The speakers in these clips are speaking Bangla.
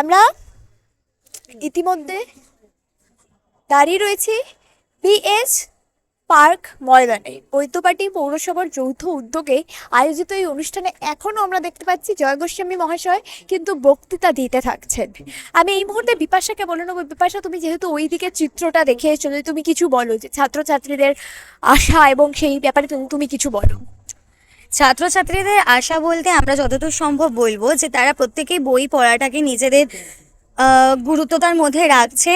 আমরা ইতিমধ্যে দাঁড়িয়ে রয়েছি বিএস পার্ক ময়দানে। বৈদ্যবাটি পৌরসভার যৌথ উদ্যোগে আয়োজিত এই অনুষ্ঠানে এখনও আমরা দেখতে পাচ্ছি জয় গোস্বামী মহাশয় কিন্তু বক্তৃতা দিতে থাকছেন। আমি এই মুহূর্তে বিপাশাকে বলে নেব, বিপাশা, তুমি যেহেতু ওই দিকের চিত্রটা দেখে এসছো তুমি কিছু বলো যে ছাত্রছাত্রীদের আশা এবং সেই ব্যাপারে তুমি কিছু বলো। ছাত্রছাত্রীদের আশা বলতে আমরা যতদূর সম্ভব বলব যে তারা প্রত্যেকেই বই পড়াটাকে নিজেদের গুরুত্বতার মধ্যে রাখছে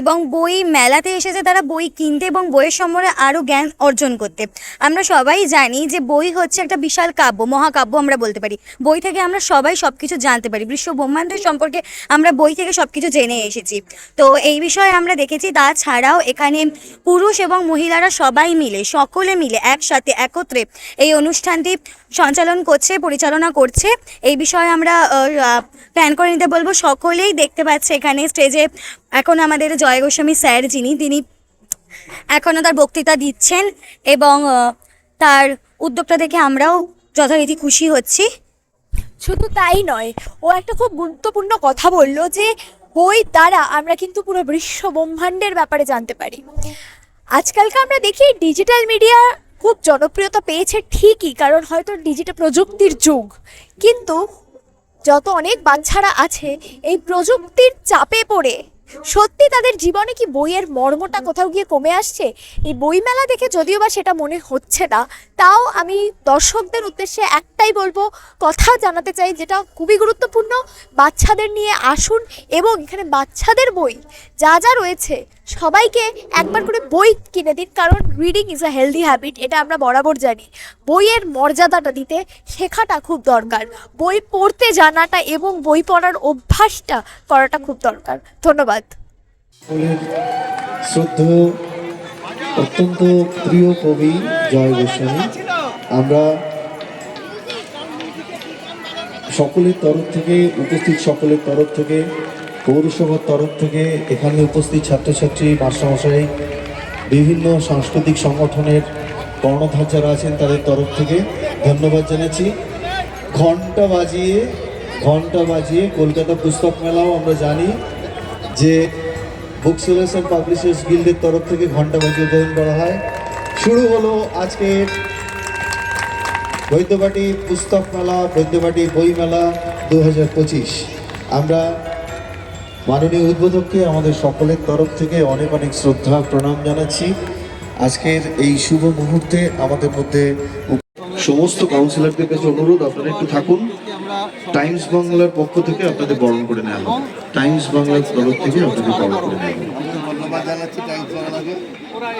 এবং বই মেলাতে এসেছে তারা বই কিনতে এবং বইয়ের সম্বন্ধে আরও জ্ঞান অর্জন করতে। আমরা সবাই জানি যে বই হচ্ছে একটা বিশাল কাব্য, মহাকাব্য আমরা বলতে পারি। বই থেকে আমরা সবাই সব কিছু জানতে পারি। বিশ্ব ব্রহ্মাণ্ডের সম্পর্কে আমরা বই থেকে সব কিছু জেনে এসেছি। তো এই বিষয়ে আমরা দেখেছি, তাছাড়াও এখানে পুরুষ এবং মহিলারা সবাই মিলে, সকলে মিলে একসাথে একত্রে এই অনুষ্ঠানটি সঞ্চালন করছে, পরিচালনা করছে। এই বিষয়ে আমরা প্ল্যান করে নিতে বলব। সকলেই দেখতে পাচ্ছে এখানে স্টেজে এখন আমাদের জয় গোস্বামী স্যার যিনি, তিনি এখনও তার বক্তৃতা দিচ্ছেন এবং তার উদ্যোগটা দেখে আমরাও যথারীতি খুশি হচ্ছি। শুধু তাই নয়, ও একটা খুব গুরুত্বপূর্ণ কথা বলল যে বই দ্বারা আমরা কিন্তু পুরো বিশ্ব ব্রহ্মাণ্ডের ব্যাপারে জানতে পারি। আজকালকে আমরা দেখি ডিজিটাল মিডিয়া খুব জনপ্রিয়তা পেয়েছে ঠিকই, কারণ হয়তো ডিজিটাল প্রযুক্তির যুগ। কিন্তু যত অনেক বাচ্চারা আছে, এই প্রযুক্তির চাপে পড়ে। সত্যি তাদের জীবনে কি বইয়ের মর্মটা কোথাও গিয়ে কমে আসছে? এই বইমেলা দেখে যদিও বা সেটা মনে হচ্ছে না, তাও আমি দর্শকদের উদ্দেশ্যে একটাই বলব, কথা জানাতে চাই যেটা খুবই গুরুত্বপূর্ণ, বাচ্চাদের নিয়ে আসুন এবং এখানে বাচ্চাদের বই যা যা রয়েছে সবাইকে একবার করে বই কিনে দিন, কারণ reading is a healthy habit এটা আমরা বরাবর জানি। বইয়ের মর্যাদাটা দিতে শেখাটা খুব দরকার। বই পড়তে জানাটা এবং বই পড়ার অভ্যাসটা করাটা খুব দরকার। ধন্যবাদ। অত্যন্ত প্রিয় কবি জয় গোস্বামী। আমরা সকলের তরফ থেকে, উপস্থিত সকলের তরফ থেকে পৌরসভার তরফ থেকে এখানে উপস্থিত ছাত্রছাত্রী, মাস্টারমশাই, বিভিন্ন সাংস্কৃতিক সংগঠনের কর্ণধার যারা আছেন তাদের তরফ থেকে ধন্যবাদ জানাচ্ছি। ঘণ্টা বাজিয়ে ঘণ্টা বাজিয়ে কলকাতা পুস্তক মেলাও আমরা জানি যে বুক সেলার্স অ্যান্ড পাবলিশার্স গিল্ডের তরফ থেকে ঘণ্টা বাজিয়ে উদ্বোধন করা হয়। শুরু হলো আজকে বৈদ্যবাটি পুস্তক মেলা, বৈদ্যবাটি বই মেলা দু হাজার পঁচিশ। আমরা মাননীয় উদ্বোধককে আমাদের সকলের তরফ থেকে অনেক অনেক শ্রদ্ধা প্রণাম জানাচ্ছি। আজকের এই শুভ মুহূর্তে আমাদের মধ্যে সমস্ত কাউন্সিলরদের কাছে অনুরোধ আপনারা একটু থাকুন। টাইমস বাংলার পক্ষ থেকে আপনাদের বরণ করে নেওয়া হবে টাইমস বাংলার তরফ থেকে আপনাদের বরণ করে নেওয়া হবে ধন্যবাদ জানাচ্ছি টাইমস বাংলাকে।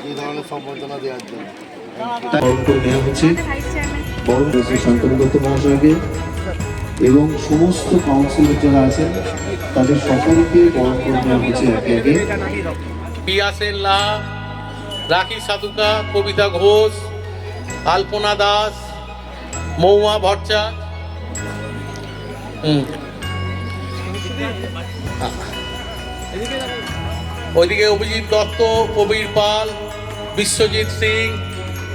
এই ধরনের সম্বর্ধনা দেওয়ার জন্য। বরণ করে নেওয়া হচ্ছে। বরণ শান্তনু দত্ত মহাশয়কে। এবং সমস্ত কাউন্সিলর যারা আছেন, তাদের সকলকে বরণ করে নেওয়া হচ্ছে একে একে। রাখি সাধুকা, কবিতা ঘোষ, আলপনা দাস ভট্টাচার্য হুম। ওইদিকে অভিজিৎ দত্ত কবির পাল, বিশ্বজিৎ সিং,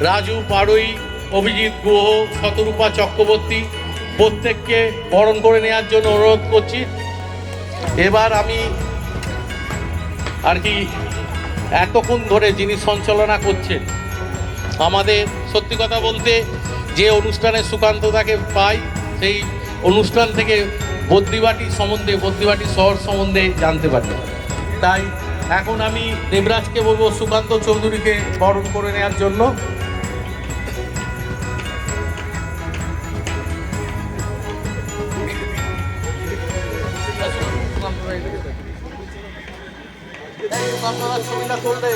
রাজু পাড়ুই, অভিজিৎ গুহ, শতরূপা চক্রবর্তী। প্রত্যেককে বরণ করে নেওয়ার জন্য অনুরোধ করছি। এবার আমি আর কি এতক্ষণ ধরে যিনি সঞ্চালনা করছেন, আমাদের সত্যি কথা বলতে যে অনুষ্ঠানে সুকান্ত তাকে পাই, সেই অনুষ্ঠান থেকে বদ্রিবাটি সম্বন্ধে, বদ্রিবাটি শহর সম্বন্ধে জানতে পারি তাই এখন আমি দেবরাজকে বলব সুকান্ত চৌধুরীকে বরণ করে নেওয়ার জন্য। ছবিটা তুললে